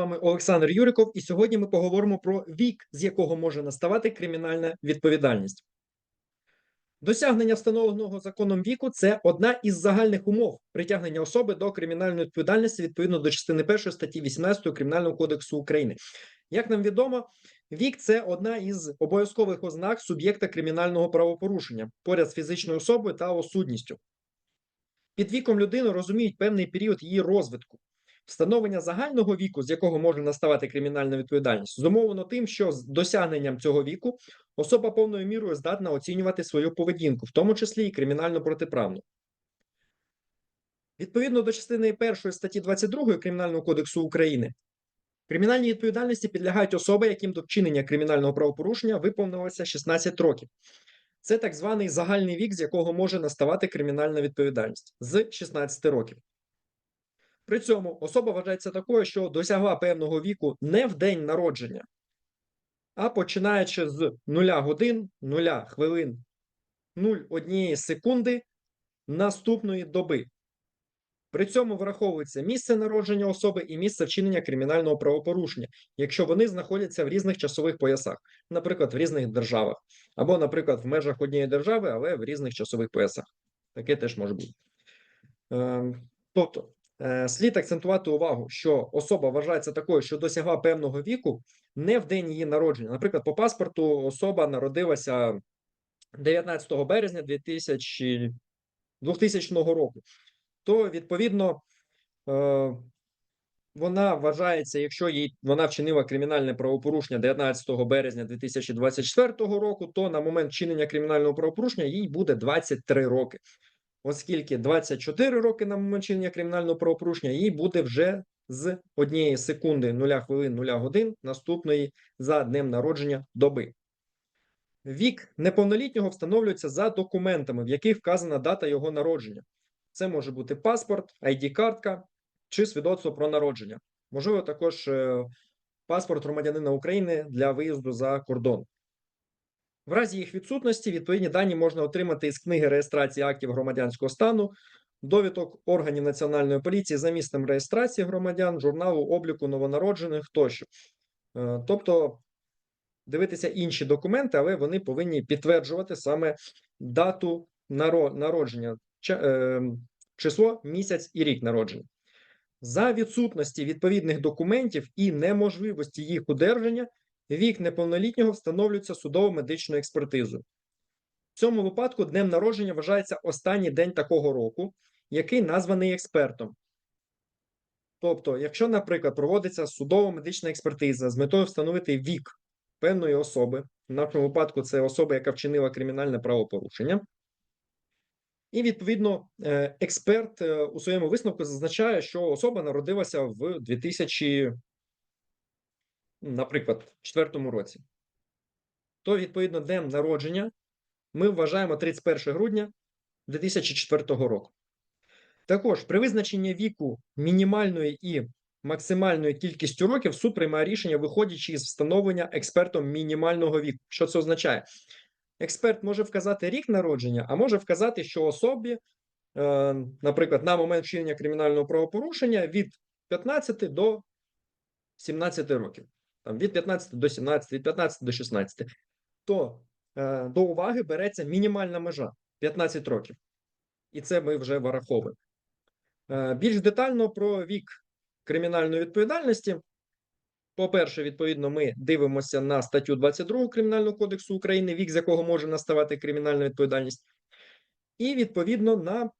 вами Олександр Юриков, і сьогодні ми поговоримо про вік, з якого може наставати кримінальна відповідальність. Досягнення встановленого законом віку це одна із загальних умов притягнення особи до кримінальної відповідальності відповідно до частини 1 статті 18 Кримінального кодексу України. Як нам відомо, вік це одна із обов'язкових ознак суб'єкта кримінального правопорушення поряд з фізичною особою та осудністю. Під віком людини розуміють певний період її розвитку. Встановлення загального віку, з якого може наставати кримінальна відповідальність, зумовлено тим, що з досягненням цього віку особа повною мірою здатна оцінювати свою поведінку, в тому числі і кримінально протиправну. Відповідно до частини 1 статті 22 Кримінального кодексу України, кримінальній відповідальності підлягають особи, яким до вчинення кримінального правопорушення виповнилося 16 років. Це так званий загальний вік, з якого може наставати кримінальна відповідальність з 16 років. При цьому особа вважається такою, що досягла певного віку не в день народження, а починаючи з 0 годин, 0 хвилин, 0,1 секунди наступної доби. При цьому враховується місце народження особи і місце вчинення кримінального правопорушення, якщо вони знаходяться в різних часових поясах, наприклад, в різних державах, або, наприклад, в межах однієї держави, але в різних часових поясах. Таке теж може бути. Ем, тобто, слід акцентувати увагу, що особа вважається такою, що досягла певного віку не в день її народження. Наприклад, по паспорту особа народилася 19 березня 2000, 2000 року то відповідно е, вона вважається, якщо їй вона вчинила кримінальне правопорушення 19 березня 2024 року, то на момент вчинення кримінального правопорушення їй буде 23 роки. Оскільки 24 роки на момент вчинення кримінального правопорушення їй буде вже з однієї секунди 0 хвилин 0 годин наступної за днем народження доби. Вік неповнолітнього встановлюється за документами, в яких вказана дата його народження. Це може бути паспорт, ID-картка чи свідоцтво про народження. Можливо, також е, паспорт громадянина України для виїзду за кордон. В разі їх відсутності відповідні дані можна отримати із книги реєстрації актів громадянського стану, довідок органів національної поліції за місцем реєстрації громадян, журналу обліку новонароджених тощо. Е, тобто дивитися інші документи, але вони повинні підтверджувати саме дату народження Ем, число, місяць і рік народження. За відсутності відповідних документів і неможливості їх удержання, вік неповнолітнього встановлюється судово-медичною експертизою. В цьому випадку днем народження вважається останній день такого року, який названий експертом. Тобто, якщо, наприклад, проводиться судово-медична експертиза з метою встановити вік певної особи, в нашому випадку це особа, яка вчинила кримінальне правопорушення. І відповідно е, експерт е, у своєму висновку зазначає, що особа народилася в 2000, наприклад, в четвертому році. То, відповідно, днем народження ми вважаємо 31 грудня 2004 року. Також при визначенні віку мінімальної і максимальної кількістю років суд приймає рішення, виходячи із встановлення експертом мінімального віку. Що це означає? експерт може вказати рік народження, а може вказати, що особі, е, наприклад, на момент вчинення кримінального правопорушення від 15 до 17 років, там від 15 до 17, від 15 до 16, то е, до уваги береться мінімальна межа 15 років. І це ми вже враховуємо. Е, більш детально про вік кримінальної відповідальності по-перше, відповідно, ми дивимося на статтю 22 Кримінального кодексу України, вік з якого може наставати кримінальна відповідальність, і відповідно на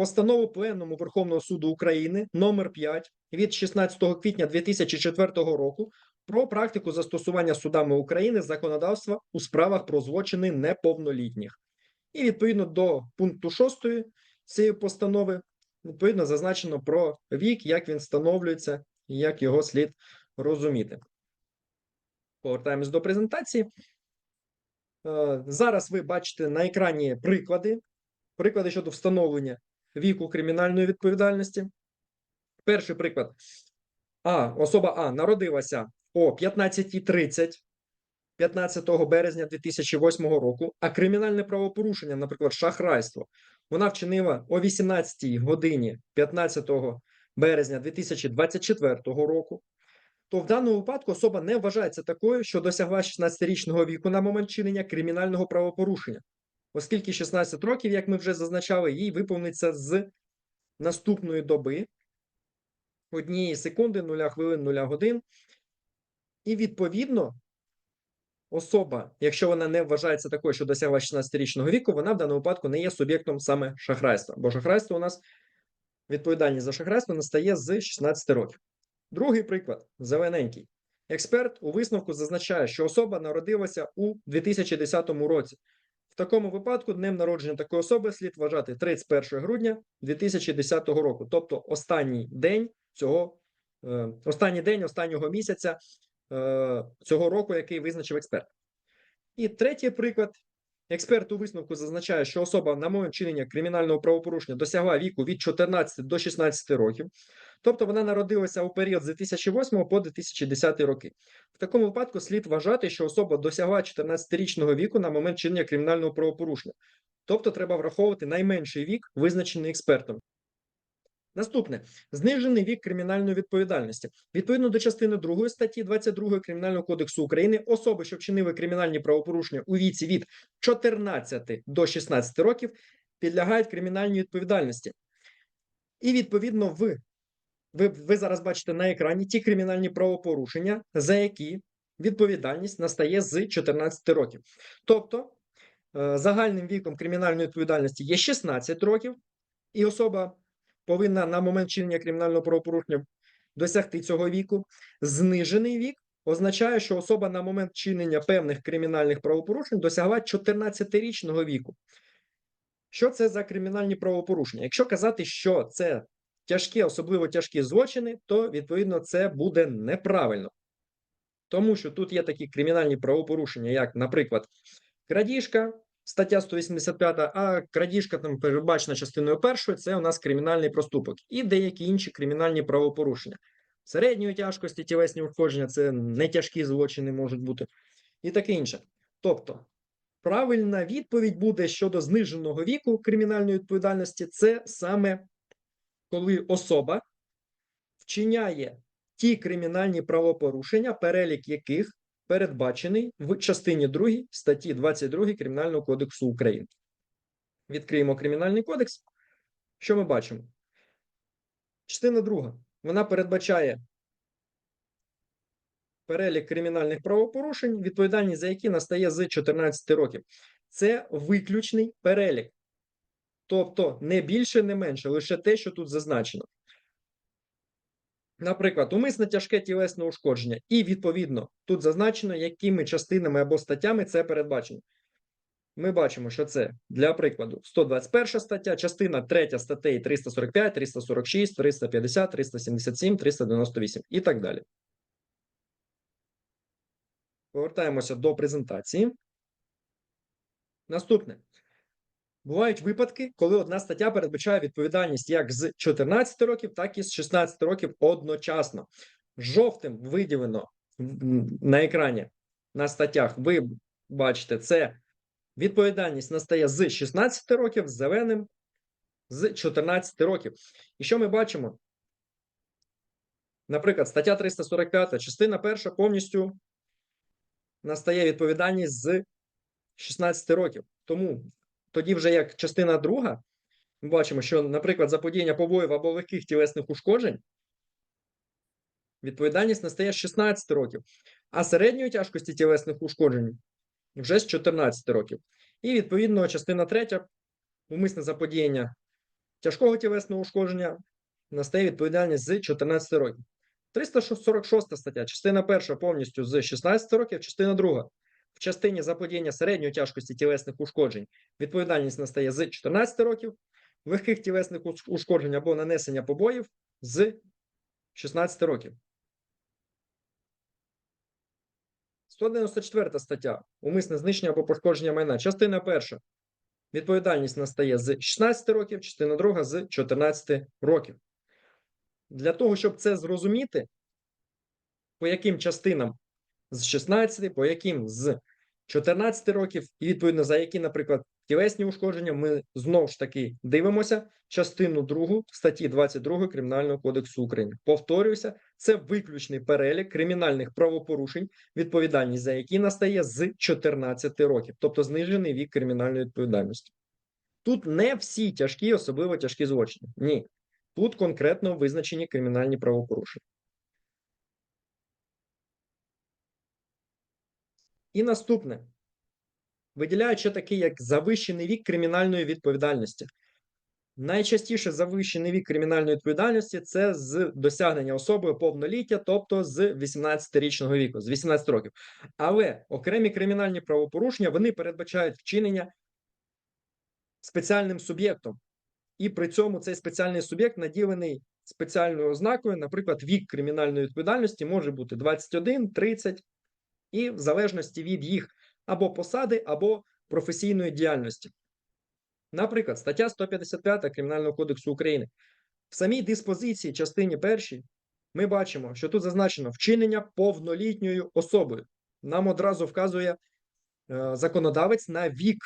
постанову Пленуму Верховного суду України номер 5 від 16 квітня 2004 року про практику застосування судами України законодавства у справах про злочини неповнолітніх. І відповідно до пункту 6 цієї постанови, відповідно зазначено про вік, як він встановлюється і як його слід розуміти. Повертаємось до презентації. Е, зараз ви бачите на екрані приклади. Приклади щодо встановлення віку кримінальної відповідальності. Перший приклад. А, особа А народилася о 15.30 15 березня 2008 року, а кримінальне правопорушення, наприклад, шахрайство, вона вчинила о 18 годині 15 березня 2024 року, то в даному випадку особа не вважається такою, що досягла 16-річного віку на момент чинення кримінального правопорушення, оскільки 16 років, як ми вже зазначали, їй виповниться з наступної доби однієї секунди, 0 хвилин, 0 годин. І відповідно, особа, якщо вона не вважається такою, що досягла 16-річного віку, вона в даному випадку не є суб'єктом саме шахрайства. Бо шахрайство у нас відповідальність за шахрайство настає з 16 років. Другий приклад зелененький. Експерт у висновку зазначає, що особа народилася у 2010 році. В такому випадку днем народження такої особи слід вважати 31 грудня 2010 року, тобто останній день цього, е, останній день останнього місяця е, цього року, який визначив експерт. І третій приклад. Експерт у висновку зазначає, що особа на момент чинення кримінального правопорушення досягла віку від 14 до 16 років, тобто вона народилася у період з 2008 по 2010 роки. В такому випадку слід вважати, що особа досягла 14-річного віку на момент чинення кримінального правопорушення, тобто треба враховувати найменший вік, визначений експертом. Наступне знижений вік кримінальної відповідальності. Відповідно до частини 2 статті 22 Кримінального кодексу України, особи, що вчинили кримінальні правопорушення у віці від 14 до 16 років, підлягають кримінальній відповідальності. І відповідно, ви, ви, ви зараз бачите на екрані ті кримінальні правопорушення, за які відповідальність настає з 14 років. Тобто е, загальним віком кримінальної відповідальності є 16 років, і особа повинна на момент чинення кримінального правопорушення досягти цього віку. Знижений вік означає, що особа на момент чинення певних кримінальних правопорушень досягла 14-річного віку. Що це за кримінальні правопорушення? Якщо казати, що це тяжкі, особливо тяжкі злочини, то відповідно це буде неправильно. Тому що тут є такі кримінальні правопорушення, як, наприклад, крадіжка, стаття 185, а крадіжка там передбачена частиною першою, це у нас кримінальний проступок і деякі інші кримінальні правопорушення. Середньої тяжкості тілесні ушкодження це не тяжкі злочини можуть бути, і таке інше. Тобто, правильна відповідь буде щодо зниженого віку кримінальної відповідальності, це саме коли особа вчиняє ті кримінальні правопорушення, перелік яких передбачений в частині 2 статті 22 Кримінального кодексу України. Відкриємо Кримінальний кодекс. Що ми бачимо? Частина 2. Вона передбачає перелік кримінальних правопорушень, відповідальність за які настає з 14 років. Це виключний перелік. Тобто не більше, не менше, лише те, що тут зазначено. Наприклад, умисне тяжке тілесне ушкодження, і відповідно тут зазначено, якими частинами або статтями це передбачено. Ми бачимо, що це для прикладу 121 стаття, частина 3 статей 345, 346, 350, 377, 398 і так далі. Повертаємося до презентації. Наступне. Бувають випадки, коли одна стаття передбачає відповідальність як з 14 років, так і з 16 років одночасно. Жовтим виділено на екрані на статтях. Ви бачите, це відповідальність настає з 16 років, зеленим з 14 років. І що ми бачимо? Наприклад, стаття 345, частина перша повністю настає відповідальність з 16 років. Тому тоді, вже як частина друга, ми бачимо, що, наприклад, заподіяння побоїв або легких тілесних ушкоджень, відповідальність настає з 16 років, а середньої тяжкості тілесних ушкоджень вже з 14 років. І відповідно, частина третя, умисне заподіяння тяжкого тілесного ушкодження, настає відповідальність з 14 років. 346 стаття, частина перша повністю з 16 років, частина друга частині заподіяння середньої тяжкості тілесних ушкоджень відповідальність настає з 14 років, легких тілесних ушкоджень або нанесення побоїв з 16 років. 194 стаття. Умисне знищення або пошкодження майна. Частина перша. Відповідальність настає з 16 років, частина друга з 14 років. Для того, щоб це зрозуміти, по яким частинам з 16, по яким з 14 років, і відповідно за які, наприклад, Тілесні ушкодження ми знову ж таки дивимося частину 2 статті 22 Кримінального кодексу України. Повторююся, це виключний перелік кримінальних правопорушень, відповідальність за які настає з 14 років, тобто знижений вік кримінальної відповідальності. Тут не всі тяжкі, особливо тяжкі злочини. Ні. Тут конкретно визначені кримінальні правопорушення. І наступне. Виділяють ще такий, як завищений вік кримінальної відповідальності. Найчастіше завищений вік кримінальної відповідальності це з досягнення особою повноліття, тобто з 18-річного віку, з 18 років. Але окремі кримінальні правопорушення вони передбачають вчинення спеціальним суб'єктом. І при цьому цей спеціальний суб'єкт наділений спеціальною ознакою, наприклад, вік кримінальної відповідальності може бути 21, 30, і в залежності від їх або посади, або професійної діяльності. Наприклад, стаття 155 Кримінального кодексу України. В самій диспозиції частині першій ми бачимо, що тут зазначено вчинення повнолітньою особою. Нам одразу вказує е, законодавець на вік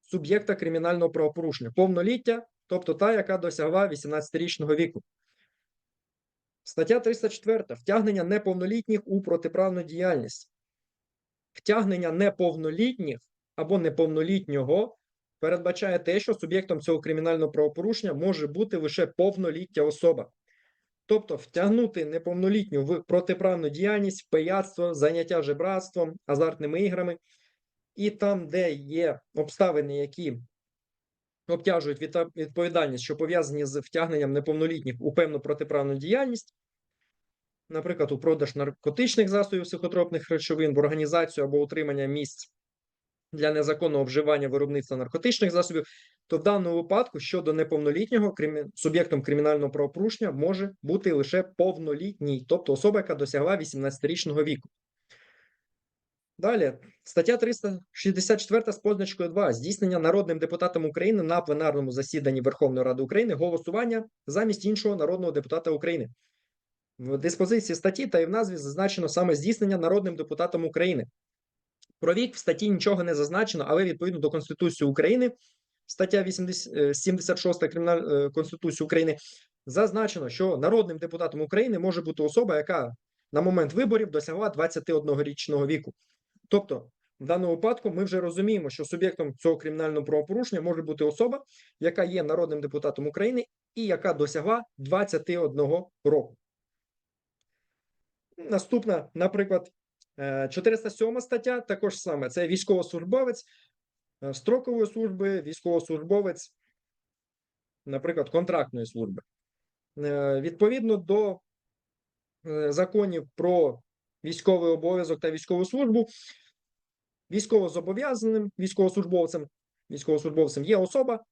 суб'єкта кримінального правопорушення. Повноліття, тобто та, яка досягла 18-річного віку. Стаття 304. Втягнення неповнолітніх у протиправну діяльність. Втягнення неповнолітніх або неповнолітнього передбачає те, що суб'єктом цього кримінального правопорушення може бути лише повноліття особа. Тобто втягнути неповнолітню в протиправну діяльність, пияцтво, заняття жебратством, азартними іграми, і там, де є обставини, які обтяжують відповідальність, що пов'язані з втягненням неповнолітніх у певну протиправну діяльність, наприклад, у продаж наркотичних засобів психотропних речовин, в організацію або утримання місць для незаконного вживання виробництва наркотичних засобів, то в даному випадку щодо неповнолітнього суб'єктом кримінального правопорушення може бути лише повнолітній, тобто особа, яка досягла 18-річного віку. Далі, стаття 364 з позначкою 2. Здійснення народним депутатом України на пленарному засіданні Верховної Ради України голосування замість іншого народного депутата України. В диспозиції статті та і в назві зазначено саме здійснення народним депутатом України. Про вік в статті нічого не зазначено, але відповідно до Конституції України, стаття 80, 76 Кримінальної Конституції України, зазначено, що народним депутатом України може бути особа, яка на момент виборів досягла 21-річного віку. Тобто, в даному випадку ми вже розуміємо, що суб'єктом цього кримінального правопорушення може бути особа, яка є народним депутатом України і яка досягла 21 року. Наступна, наприклад, 407 е, стаття також саме це військовослужбовець е, строкової служби, військовослужбовець, наприклад, контрактної служби. Е, відповідно до законів про військовий обов'язок та військову службу, військовозобов'язаним військовослужбовцем, військовослужбовцем є особа,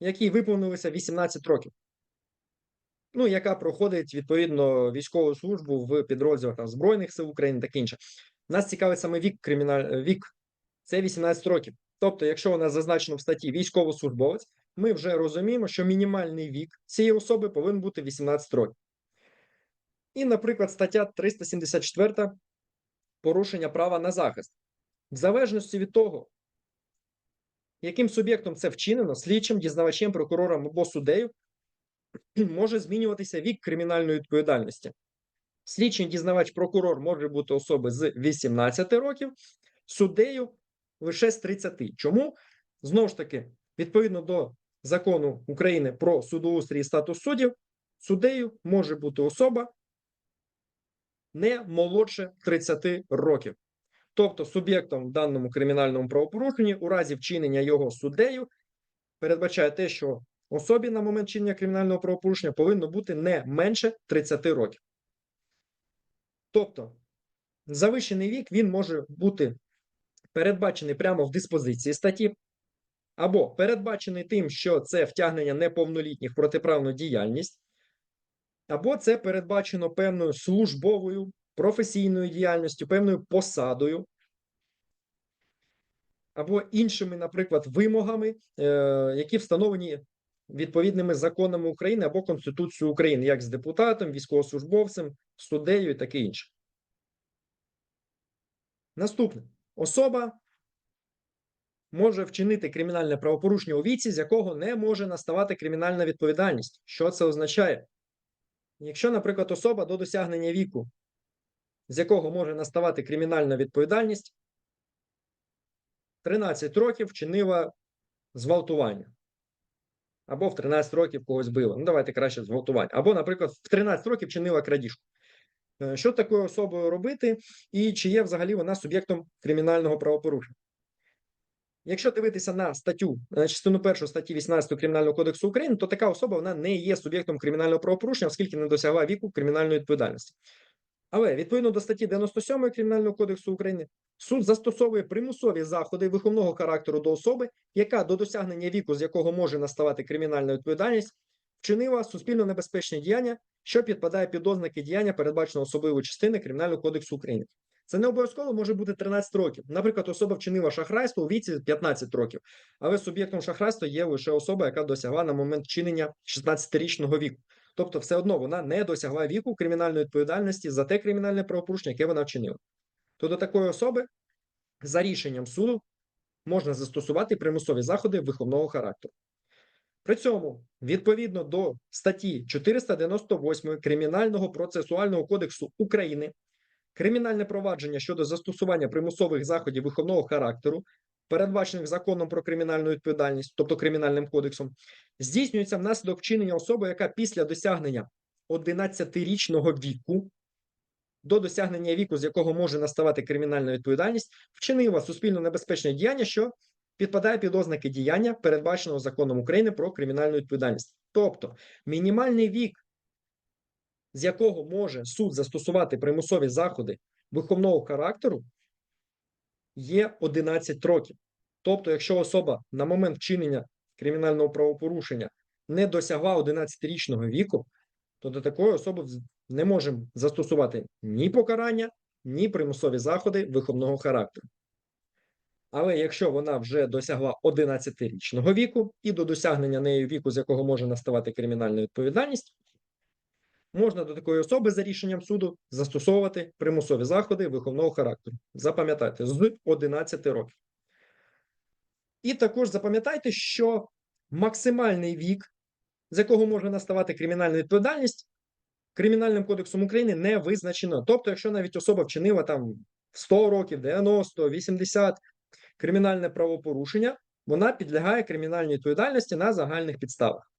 якій виповнилося 18 років. Ну, яка проходить відповідно військову службу в підрозділах там, Збройних сил України та інше. Нас цікавить саме вік криміналь... вік це 18 років. Тобто, якщо у нас зазначено в статті військовослужбовець, ми вже розуміємо, що мінімальний вік цієї особи повинен бути 18 років. І, наприклад, стаття 374 порушення права на захист. В залежності від того, яким суб'єктом це вчинено, слідчим, дізнавачем, прокурором або суддею, може змінюватися вік кримінальної відповідальності. Слідчий дізнавач прокурор може бути особи з 18 років, суддею лише з 30. Чому? Знову ж таки, відповідно до закону України про судоустрій і статус суддів, суддею може бути особа не молодше 30 років. Тобто, суб'єктом в даному кримінальному правопорушенні у разі вчинення його суддею передбачає те, що особі на момент чинення кримінального правопорушення повинно бути не менше 30 років. Тобто, завищений вік він може бути передбачений прямо в диспозиції статті, або передбачений тим, що це втягнення неповнолітніх протиправну діяльність, або це передбачено певною службовою професійною діяльністю, певною посадою, або іншими, наприклад, вимогами, е, які встановлені відповідними законами України або Конституцією України, як з депутатом, військовослужбовцем, суддею і таке інше. Наступне особа може вчинити кримінальне правопорушення у віці, з якого не може наставати кримінальна відповідальність. Що це означає? Якщо, наприклад, особа до досягнення віку, з якого може наставати кримінальна відповідальність, 13 років вчинила зґвалтування. Або в 13 років когось била. Ну, давайте краще зґвалтування. Або, наприклад, в 13 років чинила крадіжку. Е, Що такою особою робити, і чи є взагалі вона суб'єктом кримінального правопорушення? Якщо дивитися на статтю, на частину першу статті 18 Кримінального кодексу України, то така особа вона не є суб'єктом кримінального правопорушення, оскільки не досягла віку кримінальної відповідальності. Але відповідно до статті 97 Кримінального кодексу України суд застосовує примусові заходи виховного характеру до особи, яка до досягнення віку, з якого може наставати кримінальна відповідальність, вчинила суспільно небезпечне діяння, що підпадає під ознаки діяння, передбаченого особливої частини Кримінального кодексу України. Це не обов'язково може бути 13 років. Наприклад, особа вчинила шахрайство у віці 15 років, але суб'єктом шахрайства є лише особа, яка досягла на момент вчинення 16-річного віку. Тобто, все одно вона не досягла віку кримінальної відповідальності за те кримінальне правопорушення, яке вона вчинила. То до такої особи за рішенням суду можна застосувати примусові заходи виховного характеру. При цьому, відповідно до статті 498 Кримінального процесуального кодексу України, кримінальне провадження щодо застосування примусових заходів виховного характеру, передбачених законом про кримінальну відповідальність, тобто кримінальним кодексом, здійснюється внаслідок вчинення особи, яка після досягнення 11-річного віку, до досягнення віку, з якого може наставати кримінальна відповідальність, вчинила суспільно небезпечне діяння, що підпадає під ознаки діяння, передбаченого законом України про кримінальну відповідальність. Тобто мінімальний вік, з якого може суд застосувати примусові заходи виховного характеру, є 11 років. Тобто, якщо особа на момент вчинення кримінального правопорушення не досягла 11-річного віку, то до такої особи не можемо застосувати ні покарання, ні примусові заходи виховного характеру. Але якщо вона вже досягла 11-річного віку і до досягнення нею віку, з якого може наставати кримінальна відповідальність, можна до такої особи за рішенням суду застосовувати примусові заходи виховного характеру. Запам'ятайте, з 11 років. І також запам'ятайте, що максимальний вік, з якого може наставати кримінальна відповідальність, Кримінальним кодексом України не визначено. Тобто, якщо навіть особа вчинила там 100 років, 90, 80 кримінальне правопорушення, вона підлягає кримінальній відповідальності на загальних підставах.